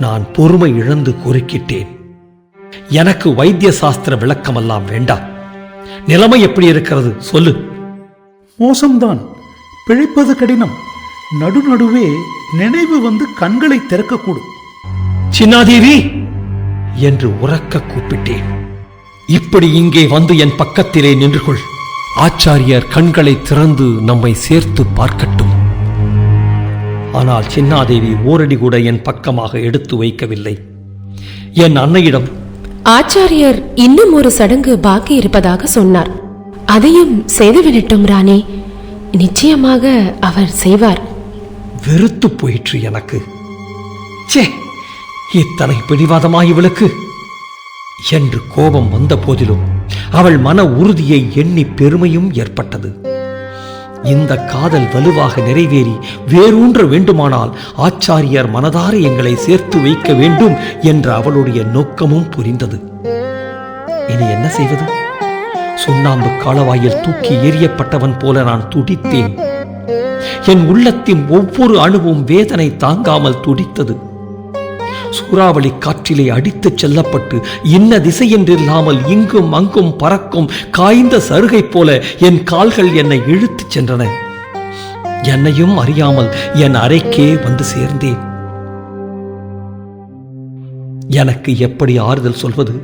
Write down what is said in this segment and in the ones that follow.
நான் பொறுமை இழந்து குறுக்கிட்டேன். எனக்கு வைத்திய சாஸ்திர விளக்கமெல்லாம் வேண்டாம். நிலைமை எப்படி இருக்கிறது சொல்லு. மோசம்தான். பிழைப்பது கடினம். நடுநடுவே நினைவு வந்து கண்களை திறக்கக்கூடும். சின்னாதேவி! என்று உறக்க கூப்பிட்டேன். இப்படி இங்கே வந்து என் பக்கத்திலே நின்று கொள் ஆச்சாரியர் கண்களை திறந்து நம்மை சேர்த்து பார்க்கட்டும். ஆனால் சின்னாதேவி ஓரடி கூட என் பக்கமாக எடுத்து வைக்கவில்லை. என் அன்னையிடம் ஆச்சாரியர் இன்னும் ஒரு சடங்கு பாக்கி இருப்பதாக சொன்னார். அதையும் செய்துவிடட்டும் ராணி. நிச்சயமாக அவர் செய்வார். வெறுத்து போயிற்று எனக்கு. ச்சே இத்தனை பிடிவாதமா இவளுக்கு என்று கோபம் வந்த போதிலும் அவள் மன உறுதியை எண்ணி பெருமையும் ஏற்பட்டது. இந்த காதல் வலுவாக நிறைவேறி வேரூன்ற வேண்டுமானால் ஆச்சாரியார் மனதார எங்களை சேர்த்து வைக்க வேண்டும் என்ற அவளுடைய நோக்கமும் புரிந்தது. இனி என்ன செய்வது? சுண்ணாம்பு காலவாயில் தூக்கி எறியப்பட்டவன் போல நான் துடித்தேன். என் உள்ளத்தின் ஒவ்வொரு அணுவும் வேதனை தாங்காமல் துடித்தது. சூறாவளி காற்றிலே அடித்துச் செல்லப்பட்டு இன்ன திசை என்றில்லாமல் இங்கும் அங்கும் பறக்கும் காய்ந்த சருகை போல என் கால்கள் என்னை இழுத்துச் சென்றன. என்னையும் அறியாமல் என் அறைக்கே வந்து சேர்ந்தேன். எனக்கு எப்படி ஆறுதல் சொல்வது?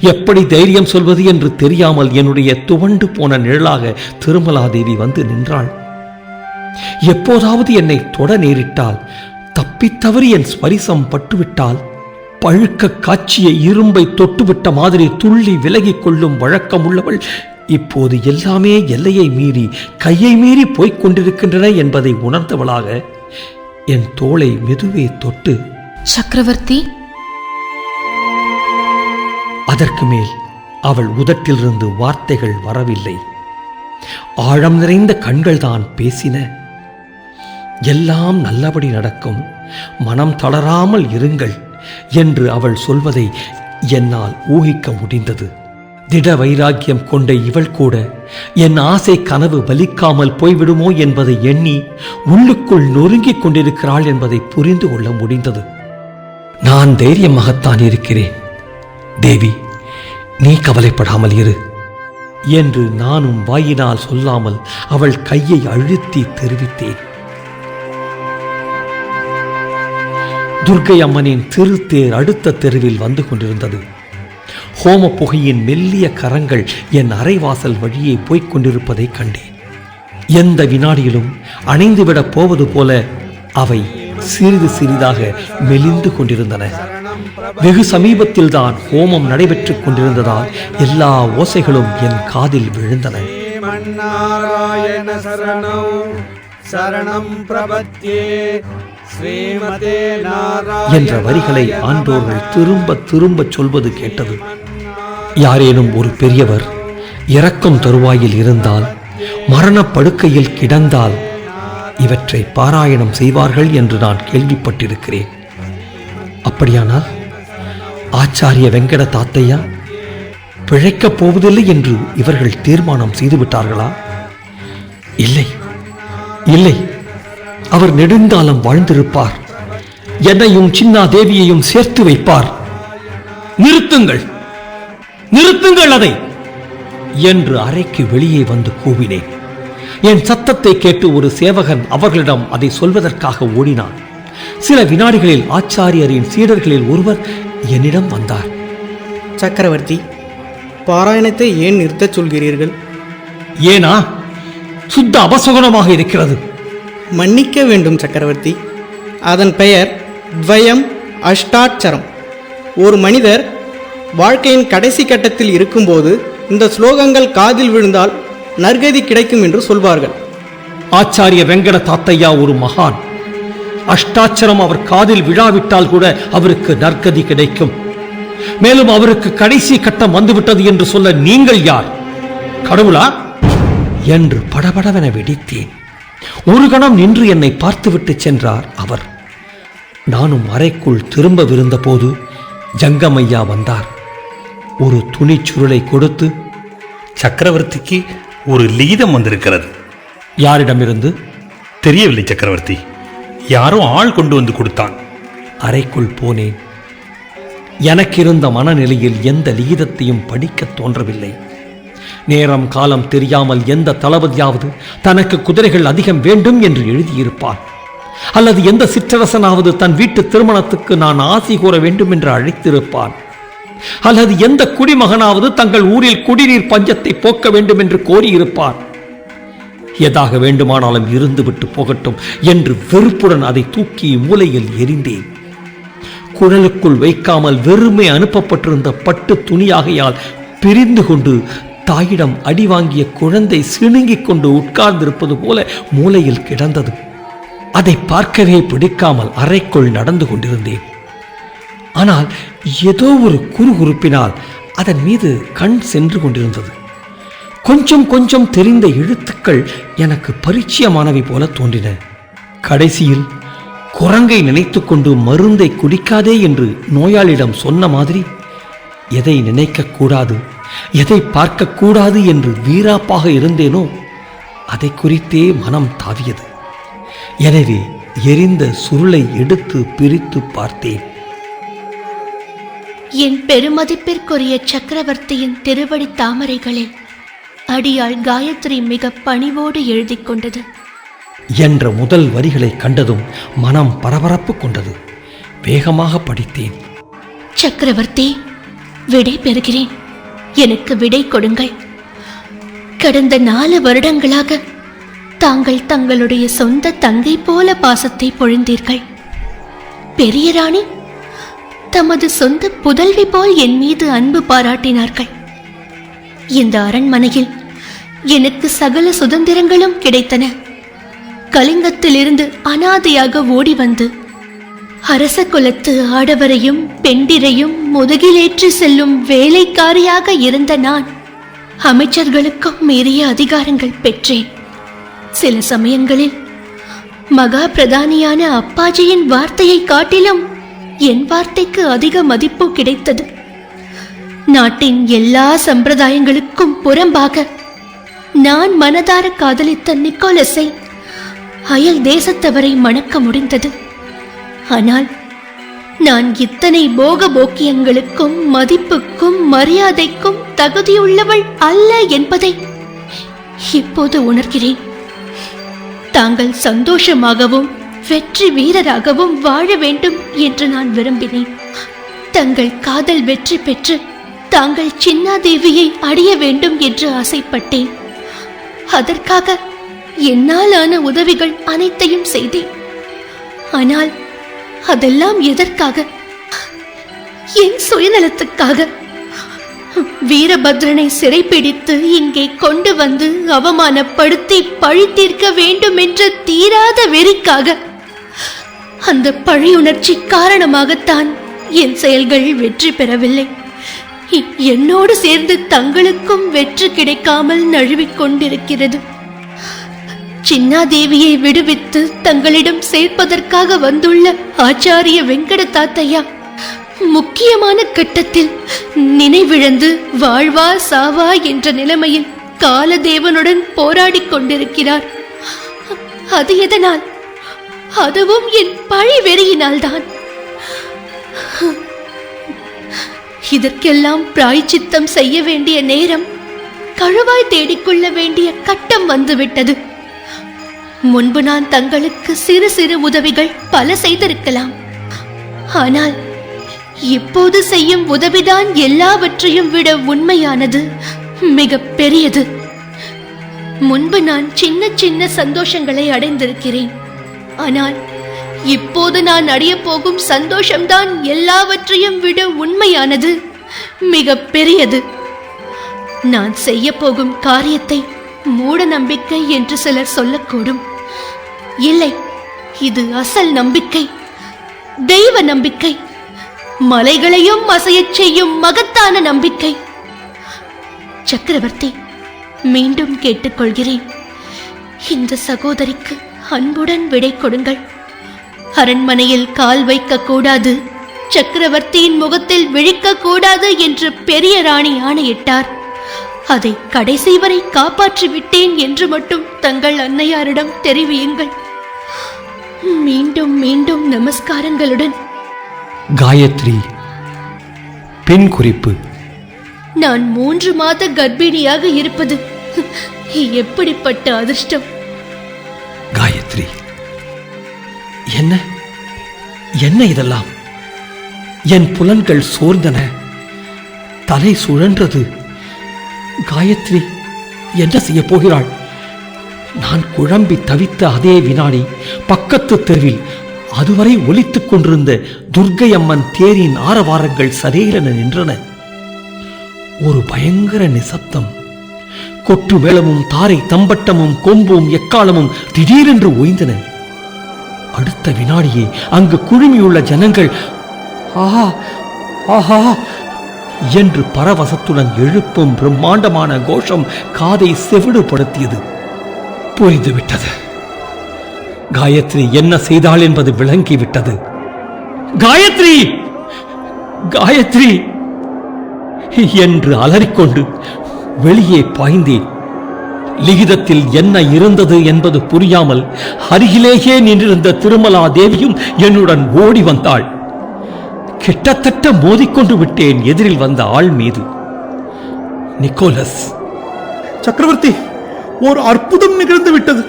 எப்படி தைரியம் சொல்வது என்று தெரியாமல் என்னுடைய துவண்டு போன நிழலாக திருமலாதேவி வந்து நின்றாள். எப்போதாவது என்னை தொட நேரிட்டால் தப்பித்தவறி என் ஸ்பரிசம் பட்டுவிட்டால் பழுக்க காய்ச்சிய இரும்பை தொட்டுவிட்ட மாதிரி துள்ளி விலகிக் கொள்ளும் வழக்கம் உள்ளவள் இப்போது எல்லாமே எல்லையை மீறி கையை மீறி போய்க் கொண்டிருக்கின்றன என்பதை உணர்ந்தவளாக என் தோளை மெதுவே தொட்டு சக்கரவர்த்தி? அதற்கு மேல் அவள் உதட்டிலிருந்து வார்த்தைகள் வரவில்லை. ஆழம் நிறைந்த கண்கள்தான் பேசின. எல்லாம் நல்லபடி நடக்கும். மனம் தளராமல் இருங்கள் என்று அவள் சொல்வதை என்னால் ஊகிக்க முடிந்தது. திட வைராக்கியம் கொண்ட இவள் கூட என் ஆசை கனவு பலிக்காமல் போய்விடுமோ? என்பதை எண்ணி உள்ளுக்குள் நொறுங்கிக் கொண்டிருக்கிறாள் என்பதை புரிந்து கொள்ள முடிந்தது. நான் தைரியமாகத்தான் இருக்கிறேன். தேவி நீ கவலைப்படாமல் இரு என்று நானும் வாயினால் சொல்லாமல் அவள் கையை அழுத்தி தெரிவித்தேன். துர்க்கை அம்மனின் திருத்தேர் அடுத்த தெருவில் வந்து கொண்டிருந்தது. ஹோம புகையின் மெல்லிய கரங்கள் என் அரைவாசல் வழியே போய்க் கொண்டிருப்பதை கண்டேன். எந்த வினாடியிலும் அணைந்துவிடப் போவது போல அவை சிறிது சிறிதாக மெலிந்து கொண்டிருந்தன. வெகு சமீபத்தில் தான் ஹோமம் நடைபெற்றுக் கொண்டிருந்ததால் எல்லா ஓசைகளும் என் காதில் விழுந்தன. சரணம் பிரபத்தியே என்ற வரிகளை ஆன்றோர்கள் திரும்ப திரும்ப சொல்வது கேட்டது. யாரேனும் ஒரு பெரியவர் இறக்கும் தருவாயில் இருந்தால் மரணப்படுக்கையில் கிடந்தால் இவற்றை பாராயணம் செய்வார்கள் என்று நான் கேள்விப்பட்டிருக்கிறேன். அப்படியானால் ஆச்சாரிய வெங்கட தாத்தையா பிழைக்கப் போவதில்லை என்று இவர்கள் தீர்மானம் செய்துவிட்டார்களா? இல்லை இல்லை. அவர் நெடுங்காலம் வாழ்ந்திருப்பார். என்னையும் சின்னா தேவியையும் சேர்த்து வைப்பார். நிறுத்துங்கள். நிறுத்துங்கள் அதை. என்று அறைக்கு வெளியே வந்து கூவினேன். என் சத்தத்தை கேட்டு ஒரு சேவகன் அவர்களிடம் அதை சொல்வதற்காக ஓடினான். சில வினாடிகளில் ஆச்சாரியரின் சீடர்களில் ஒருவர் என்னிடம் வந்தார். சக்கரவர்த்தி பாராயணத்தை ஏன் நிறுத்தச் சொல்கிறீர்கள்? ஏனா சுத்த அபசகுனமாக இருக்கிறது. மன்னிக்க வேண்டும் சக்கரவர்த்தி. அதன் பெயர் துவயம் அஷ்டாட்சரம். ஒரு மனிதர் வாழ்க்கையின் கடைசி கட்டத்தில் இருக்கும்போது இந்த ஸ்லோகங்கள் காதில் விழுந்தால் நற்கதி கிடைக்கும் என்று சொல்வார்கள். ஆச்சாரிய வெங்கட தாத்தையா ஒரு மகான். அஷ்டாட்சரம் அவர் காதில் விழாவிட்டால் கூட அவருக்கு நற்கதி கிடைக்கும். மேலும் அவருக்கு கடைசி கட்டம் வந்துவிட்டது என்று சொல்ல நீங்கள் யார்? கடவுளா? என்று படபடவென வெடித்தேன். ஒரு கணம் நின்று என்னை பார்த்துவிட்டு சென்றார் அவர். நானும் அறைக்குள் திரும்பவிருந்த போது ஜங்கமையா வந்தார். ஒரு துணி சுருளை கொடுத்து சக்கரவர்த்திக்கு ஒரு லீதம் வந்திருக்கிறது. யாரிடமிருந்து? தெரியவில்லை சக்கரவர்த்தி. யாரோ ஆள் கொண்டு வந்து கொடுத்தான். அறைக்குள் போனேன். எனக்கிருந்த மனநிலையில் எந்த லிகிதத்தையும் படிக்கத் தோன்றவில்லை. நேரம் காலம் தெரியாமல் எந்த தளபதியாவது தனக்கு குதிரைகள் அதிகம் வேண்டும் என்று எழுதியிருப்பார் அல்லது எந்த சிற்றரசனாவது தன் வீட்டு திருமணத்துக்கு நான் ஆசி கூற வேண்டும் என்று அழைத்திருப்பான். அல்லது எந்த குடிமகனாவது தங்கள் ஊரில் குடிநீர் பஞ்சத்தை போக்க வேண்டும் என்று கோரியிருப்பார் எதாக வேண்டுமானாலும் இருந்துவிட்டு போகட்டும் என்று வெறுப்புடன் அதை தூக்கி மூலையில் எறிந்தேன். குழலுக்குள் வைக்காமல் வெறுமை அனுப்பப்பட்டிருந்த பட்டு துணியாகையால் பிரிந்து கொண்டு தாயிடம் அடி வாங்கிய குழந்தை சிணுங்கிக் கொண்டு உட்கார்ந்திருப்பது போல மூலையில் கிடந்தது. அதை பார்க்கவே பிடிக்காமல் அறைக்குள் நடந்து கொண்டிருந்தேன். ஆனால் ஏதோ ஒரு குறுகுறுப்பினால் அதன் மீது கண் சென்று கொண்டிருந்தது. கொஞ்சம் கொஞ்சம் தெரிந்த எழுத்துக்கள் எனக்கு பரிச்சயமானவை போல தோன்றின. கடைசியில் குரங்கை நினைத்துக்கொண்டு மருந்தை குடிக்காதே என்று நோயாளியிடம் சொன்ன மாதிரி எதை நினைக்கக்கூடாது எதை பார்க்கக்கூடாது என்று வீராப்பாக இருந்தேனோ அதை குறித்தே மனம் தாவியது. எனவே எரிந்த சுருளை எடுத்து பிரித்து பார்த்தேன். என் பெருமதிப்பிற்குரிய சக்கரவர்த்தியின் திருவடி தாமரைகளில் அடியாள் காயத்ரி மிக பணிவோடு எழுதிக் கொண்டது. என்ற முதல் வரிகளை கண்டதும் மனம் பரபரப்பு கொண்டது. வேகமாக படித்தேன். சக்கரவர்த்தி விடை பெறுகிறேன். எனக்கு விடை கொடுங்கள். கடந்த நாலு வருடங்களாக தாங்கள் தங்களுடைய சொந்த தங்கை போல பாசத்தை பொழிந்தீர்கள். பெரிய ராணி தமது சொந்த புதல்வி போல் என் மீது அன்பு பாராட்டினார்கள். இந்த அரண்மனையில் எனக்கு சகல சுதந்திரங்களும் கிடைத்தன. கலிங்கத்திலிருந்து அனாதையாக ஓடி வந்து அரச குலத்து ஆடவரையும் பெண்டிரையும் முதுகிலேற்றி செல்லும் வேலைக்காரியாக இருந்த நான் அமைச்சர்களுக்கும் மீறிய அதிகாரங்கள் பெற்றேன். சில சமயங்களில் மகா பிரதானியான அப்பாஜியின் வார்த்தையை காட்டிலும் என் வார்த்தைக்கு அதிக மதிப்பு கிடைத்தது. நாட்டின் எல்லா சம்பிரதாயங்களுக்கும் புறம்பாக நான் மனதார காதலித்த நிக்கோலஸை அயல் தேசத்தவரை மணக்க முடிந்தது. ஆனால் நான் இத்தனை போக போக்கியங்களுக்கும் மதிப்புக்கும் மரியாதைக்கும் தகுதியுள்ளவள் அல்ல என்பதை இப்போது உணர்கிறேன். தாங்கள் சந்தோஷமாகவும் வெற்றி வீரராகவும் வாழ வேண்டும் என்று நான் விரும்பினேன். தங்கள் காதல் வெற்றி பெற்று தாங்கள் சின்னாதேவியை அடைய வேண்டும் என்று ஆசைப்பட்டேன். அதற்காக என்னால் ஆன உதவிகள் அனைத்தையும் செய்தேன். ஆனால் அதெல்லாம் எதற்காக? என் சுயநலத்துக்காக. வீரபத்ரனை சிறைப்பிடித்து இங்கே கொண்டு வந்து அவமானப்படுத்தி பழி தீர்க்க வேண்டும் என்ற தீராத வெறிக்காக. அந்த பழியுணர்ச்சி காரணமாகத்தான் என் செயல்கள் வெற்றி பெறவில்லை. என்னோடு சேர்ந்து தங்களுக்கும் வெற்றி கிடைக்காமல் நழுவிக் கொண்டிருக்கிறது சின்னாதேவியை விடுவித்து தங்களிடம் சேர்ப்பதற்காக வந்துள்ள ஆச்சாரிய வெங்கட தாத்தையா முக்கியமான கட்டத்தில் நினைவிழந்து வாழ்வா சாவா என்ற நிலைமையில் காலதேவனுடன் போராடிக் கொண்டிருக்கிறார். அது எதனால்? அதுவும் என் பழி வெறியினால்தான். இதற்கெல்லாம் பிராய்ச்சித்தம் செய்ய வேண்டிய நேரம் கழுவாய் தேடிக்கொள்ள வேண்டிய கட்டம் வந்துவிட்டது. முன்பு நான் தங்களுக்கு சிறு சிறு உதவிகள் பல செய்திருக்கலாம். ஆனால் இப்போது செய்யும் உதவிதான் எல்லாவற்றையும் விட உண்மையானது மிக பெரியது. முன்பு நான் சின்ன சின்ன சந்தோஷங்களை அடைந்திருக்கிறேன். ஆனால் இப்போது நான் அடைய போகும் சந்தோஷம்தான் எல்லாவற்றையும் விட உண்மையானது மிக பெரியது. நான் செய்ய போகும் காரியத்தை மூட நம்பிக்கை என்று சிலர் சொல்லக்கூடும். இல்லை இது அசல் நம்பிக்கை தெய்வ நம்பிக்கை. மலைகளையும் அசையச் செய்யும் மகத்தான நம்பிக்கை. சக்கரவர்த்தி மீண்டும் கேட்டுக்கொள்கிறேன். இந்த சகோதரிக்கு அன்புடன் விடை கொடுங்கள். அரண்மனையில் கால் வைக்க கூடாது சக்கரவர்த்தியின் முகத்தில் விழிக்க கூடாது என்று பெரிய ராணி ஆணையிட்டார். அதை கடைசி வரை காப்பாற்றி விட்டேன் என்று மட்டும் தங்கள் அன்னையாரிடம் தெரிவியுங்கள். மீண்டும் மீண்டும் நமஸ்காரங்களுடன். காயத்ரி பின் குறிப்பு. நான் மூன்று மாத கர்ப்பிணியாக இருப்பது எப்படிப்பட்ட அதிர்ஷ்டம்? காயத்ரி என்ன என்ன இதெல்லாம்? என் புலன்கள் சோர்ந்தன. தலை சுழன்றது. காயத்ரி என்ன செய்ய போகிறாள்? நான் குழம்பி தவித்த அதே வினாடி பக்கத்து தெருவில் அதுவரை ஒலித்துக் கொண்டிருந்த துர்க்கை அம்மன் தேரின் ஆரவாரங்கள் சரேரென நின்றன. ஒரு பயங்கர நிசப்தம். கொட்டு மேளமும் தாரை தம்பட்டமும் கொம்பும் எக்காலமும் திடீரென்று ஓய்ந்தன அடுத்த வினாடியே அங்கு குழுமியுள்ள ஜனங்கள் ஆஹா ஆஹா என்று பரவசத்துடன் எழுப்பும் பிரம்மாண்டமான கோஷம் காதை செவிடுபடுத்தியது. புரிந்துவிட்டது. காயத்ரி என்ன செய்தாள் என்பது விளங்கிவிட்டது. காயத்ரி! காயத்ரி! என்று அலறிக்கொண்டு வெளியே பாய்ந்தேன். லிகிதத்தில் என்ன இருந்தது என்பது புரியாமல் அருகிலேயே நின்றிருந்த திருமலா தேவியும் என்னுடன் ஓடி வந்தாள். கிட்டத்தட்ட மோதிக்கொண்டு விட்டேன் எதிரில் வந்த ஆள் மீது. நிக்கோலஸ்! சக்கரவர்த்தி! ஒரு அற்புதம் நிகழ்ந்து விட்டது.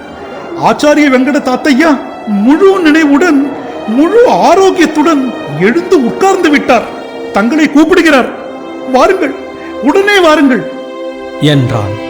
ஆச்சாரிய வெங்கட தாத்தையா முழு நினைவுடன் முழு ஆரோக்கியத்துடன் எழுந்து உட்கார்ந்து விட்டார். தங்களை கூப்பிடுகிறார். வாருங்கள் உடனே வாருங்கள். என்றான்.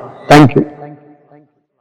Thank you.